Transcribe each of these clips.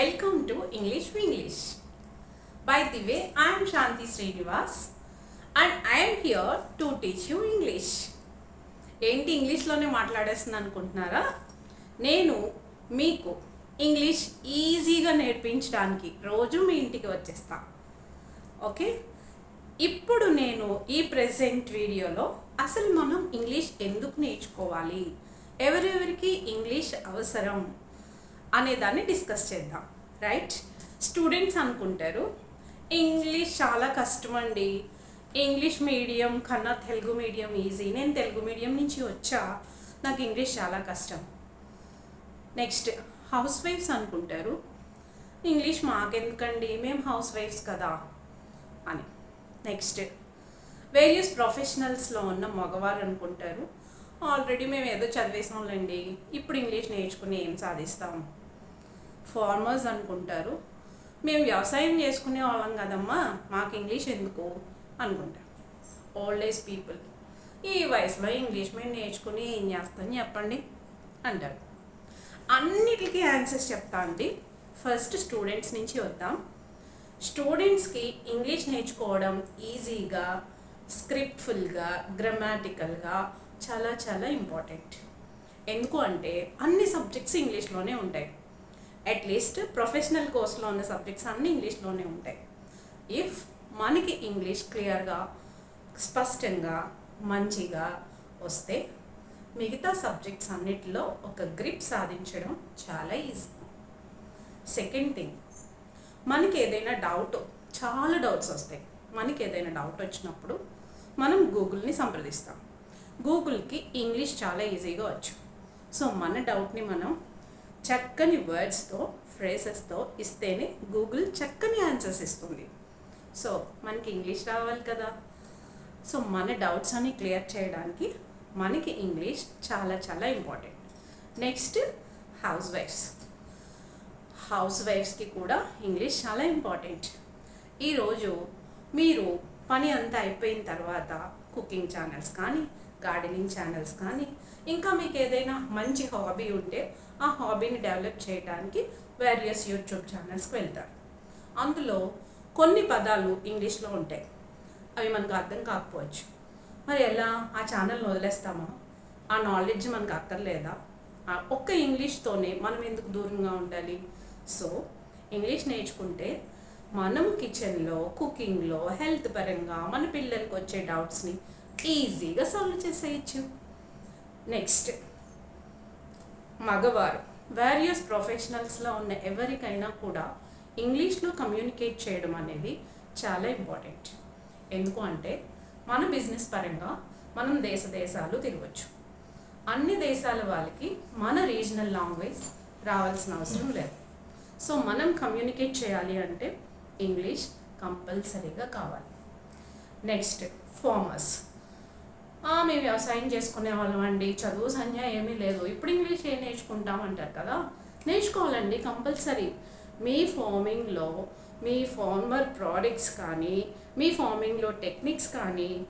Welcome to English English by the way I'm Shanti Srinivas and I'm here to teach you English ఏంటి ఇంగ్లీష్లోనే మాట్లాడేస్తుంది అనుకుంటున్నారా? నేను మీకు English ఈజీగా నేర్పించడానికి రోజు మీ ఇంటికి వచ్చేస్తా. ఓకే? ఇప్పుడు నేను ఈ ప్రజెంట్ వీడియోలో అసలు మనం ఇంగ్లీష్ ఎందుకు నేర్చుకోవాలి? ఎవరెవరికి ఇంగ్లీష్ అవసరం? అనే దాన్ని డిస్కస్ చేద్దాం. రైట్ స్టూడెంట్స్ అనుకుంటారు ఇంగ్లీష్ చాలా కష్టం అండి. ఇంగ్లీష్ మీడియం కన్నా తెలుగు మీడియం ఈజీ నేను తెలుగు మీడియం నుంచి వచ్చా నాకు ఇంగ్లీష్ చాలా కష్టం. నెక్స్ట్ హౌస్ వైఫ్స్ అనుకుంటారు ఇంగ్లీష్ మాకెందుకండి? మేము హౌస్ వైఫ్స్ కదా. అని. నెక్స్ట్ వేరియస్ ప్రొఫెషనల్స్లో ఉన్న మగవారు అనుకుంటారు ఆల్రెడీ మేము ఏదో చదివేసాంలేండి ఇప్పుడు ఇంగ్లీష్ నేర్చుకుని ఏం సాధిస్తాము ఫార్మర్స్ అనుకుంటారు. మేము వ్యవసాయం చేసుకునే వాళ్ళం కదమ్మా మాకు ఇంగ్లీష్ ఎందుకు? అనుకుంటారు. ఓల్డ్ ఏజ్ పీపుల్ ఈ వయసులో ఇంగ్లీష్ మేము నేర్చుకుని ఏం చేస్తాను చెప్పండి? అంటారు. అన్నిటికీ ఆన్సర్స్ చెప్తా అండి. ఫస్ట్ స్టూడెంట్స్ నుంచి వద్దాం. స్టూడెంట్స్కి ఇంగ్లీష్ నేర్చుకోవడం ఈజీగా స్క్రిప్ట్ఫుల్గా గ్రామాటికల్గా చాలా చాలా ఇంపార్టెంట్ ఎందుకు అంటే అన్ని సబ్జెక్ట్స్ ఇంగ్లీష్లోనే ఉంటాయి. అట్లీస్ట్ ప్రొఫెషనల్ కోర్స్లో ఉన్న సబ్జెక్ట్స్ అన్నీ ఇంగ్లీష్లోనే ఉంటాయి. ఇఫ్ మనకి ఇంగ్లీష్ క్లియర్గా స్పష్టంగా మంచిగా వస్తే మిగతా సబ్జెక్ట్స్ అన్నిటిలో ఒక గ్రిప్ సాధించడం చాలా ఈజీ సెకండ్ థింగ్ మనకి ఏదైనా డౌట్ చాలా డౌట్స్ వస్తాయి. మనకి ఏదైనా డౌట్ వచ్చినప్పుడు మనం గూగుల్ని సంప్రదిస్తాం. గూగుల్కి ఇంగ్లీష్ చాలా ఈజీగా వచ్చు. సో మన డౌట్ని మనం చక్కని వర్డ్స్తో ఫ్రేసెస్తో ఇస్తేనే గూగుల్ చక్కని ఆన్సర్స్ ఇస్తుంది. సో మనకి ఇంగ్లీష్ రావాలి కదా. సో మన డౌట్స్ అన్ని క్లియర్ చేయడానికి మనకి ఇంగ్లీష్ చాలా చాలా ఇంపార్టెంట్. నెక్స్ట్ హౌస్ వైఫ్స్ హౌస్ వైఫ్స్కి కూడా ఇంగ్లీష్ చాలా ఇంపార్టెంట్. ఈరోజు మీరు పని అంతా అయిపోయిన తర్వాత కుకింగ్ ఛానల్స్ కానీ గార్డెనింగ్ ఛానల్స్ కానీ ఇంకా మీకు ఏదైనా మంచి హాబీ ఉంటే ఆ హాబీని డెవలప్ చేయడానికి వేరియస్ యూట్యూబ్ ఛానల్స్కి వెళ్తారు. అందులో కొన్ని పదాలు ఇంగ్లీష్లో ఉంటాయి. అవి మనకు అర్థం కాకపోవచ్చు. మరి ఎలా ఆ ఛానల్ని వదిలేస్తామా? ఆ నాలెడ్జ్ మనకు అక్కర్లేదా? ఒక్క ఇంగ్లీష్తోనే మనం ఎందుకు దూరంగా ఉండాలి? సో ఇంగ్లీష్ నేర్చుకుంటే మనం కిచెన్లో కుకింగ్లో హెల్త్ పరంగా మన పిల్లలకి వచ్చే డౌట్స్ని ఈజీగా సాల్వ్ చేసేయచ్చు. నెక్స్ట్ మగవారు. వేరియస్ ప్రొఫెషనల్స్లో ఉన్న ఎవరికైనా కూడా ఇంగ్లీష్లో కమ్యూనికేట్ చేయడం అనేది చాలా ఇంపార్టెంట్ ఎందుకు అంటే మన బిజినెస్ పరంగా మనం దేశ దేశాలు తిరగచ్చు. అన్ని దేశాల వాళ్ళకి మన రీజనల్ లాంగ్వేజ్ రావాల్సిన అవసరం లేదు. సో మనం కమ్యూనికేట్ చేయాలి అంటే ఇంగ్లీష్ కంపల్సరీగా కావాలి. నెక్స్ట్ ఫార్మర్స్ మేము వ్యవసాయం చేసుకునే వాళ్ళం అండి. చదువు సంధ్య ఏమీ లేదు. ఇప్పుడు ఇంగ్లీష్ ఏం నేర్చుకుంటాం? అంటారు కదా. నేర్చుకోవాలండి కంపల్సరీ. మీ ఫార్మింగ్లో మీ ఫార్మర్ ప్రోడక్ట్స్ కానీ మీ ఫార్మింగ్లో టెక్నిక్స్ కానీ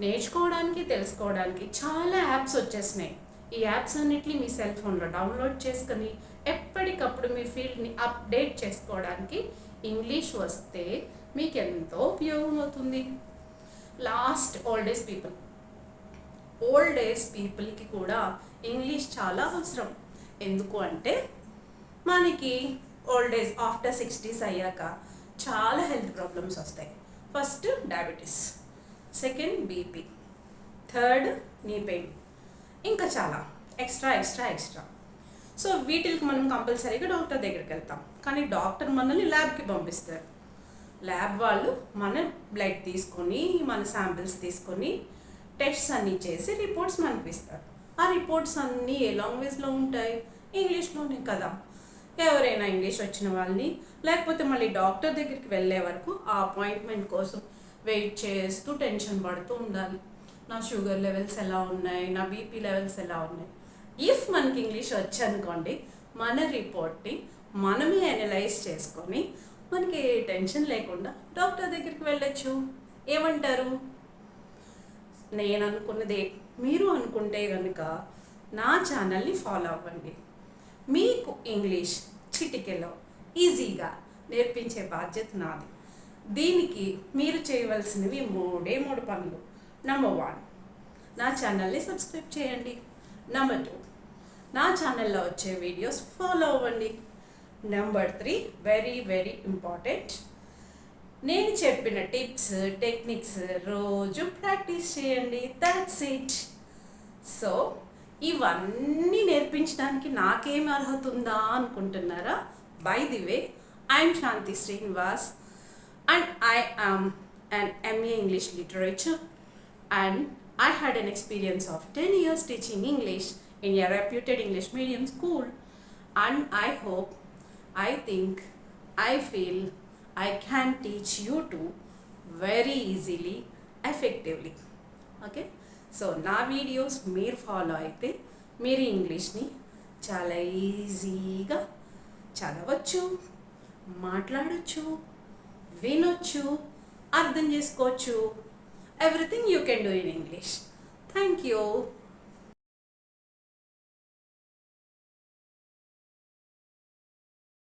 నేర్చుకోవడానికి తెలుసుకోవడానికి చాలా యాప్స్ వచ్చేసినాయి. ఈ యాప్స్ అన్నిటిని మీ సెల్ ఫోన్లో డౌన్లోడ్ చేసుకొని ఎప్పటికప్పుడు మీ ఫీల్డ్ని అప్డేట్ చేసుకోవడానికి ఇంగ్లీష్ వస్తే మీకు ఎంతో ఉపయోగం అవుతుంది last old age people. Old age పీపుల్కి కూడా ఇంగ్లీష్ చాలా అవసరం. ఎందుకు అంటే మనకి ఓల్డ్ ఏజ్ ఆఫ్టర్ సిక్స్టీస్ అయ్యాక చాలా హెల్త్ ప్రాబ్లమ్స్ వస్తాయి. First diabetes second BP third knee pain ఇంకా చాలా. Extra extra extra. సో వీటికి మనం కంపల్సరీగా డాక్టర్ దగ్గరికి వెళ్తాం. కానీ డాక్టర్ మనల్ని ల్యాబ్కి పంపిస్తారు. ల్యాబ్ వాళ్ళు మన బ్లడ్ తీసుకొని మన శాంపిల్స్ తీసుకొని టెస్ట్స్ అన్నీ చేసి రిపోర్ట్స్ మనకి ఇస్తారు ఆ రిపోర్ట్స్ అన్నీ ఏ లాంగ్వేజ్లో ఉంటాయి? ఇంగ్లీష్లోనే కదా. ఎవరైనా ఇంగ్లీష్ వచ్చిన వాళ్ళని లేకపోతే మళ్ళీ డాక్టర్ దగ్గరికి వెళ్ళే వరకు ఆ అపాయింట్మెంట్ కోసం వెయిట్ చేస్తూ టెన్షన్ పడుతూ ఉండాలి. నా షుగర్ లెవెల్స్ ఎలా ఉన్నాయి? నా బీపీ లెవెల్స్ ఎలా ఉన్నాయి? ఇఫ్ మనకి ఇంగ్లీష్ వచ్చనుకోండి మన రిపోర్ట్ని మనమే అనలైజ్ చేసుకొని మనకి టెన్షన్ లేకుండా డాక్టర్ దగ్గరికి వెళ్ళొచ్చు. ఏమంటారు? నేను అనుకున్నదే మీరు అనుకుంటే కనుక నా ఛానల్ని ఫాలో అవ్వండి. మీకు ఇంగ్లీష్ చిటికెలో ఈజీగా నేర్పించే బాధ్యత నాది. దీనికి మీరు చేయవలసినవి మూడే మూడు పనులు. నెంబర్ వన్ నా ఛానల్ని సబ్స్క్రైబ్ చేయండి. నెంబర్ టూ నా ఛానల్లో వచ్చే వీడియోస్ ఫాలో అవ్వండి. Number three very very important నేను చెప్పిన టిప్స్ టెక్నిక్స్ రోజు ప్రాక్టీస్ చేయండి. దట్స్ ఇట్ సో ఇవన్నీ నేర్పించడానికి నాకేం అర్హత ఉందా అనుకుంటున్నారా by the way I'm Shanti Srinivas and I am and MA English literature and I had an experience of ten years teaching English in your reputed English medium school and I hope I think I feel I can teach you to very easily effectively okay so నా videos మీరు follow అయితే మీరు ఇంగ్లీష్ని చాలా ఈజీగా చదవచ్చు మాట్లాడచ్చు వినొచ్చు అర్థం చేసుకోవచ్చు. Everything you can do in English thank you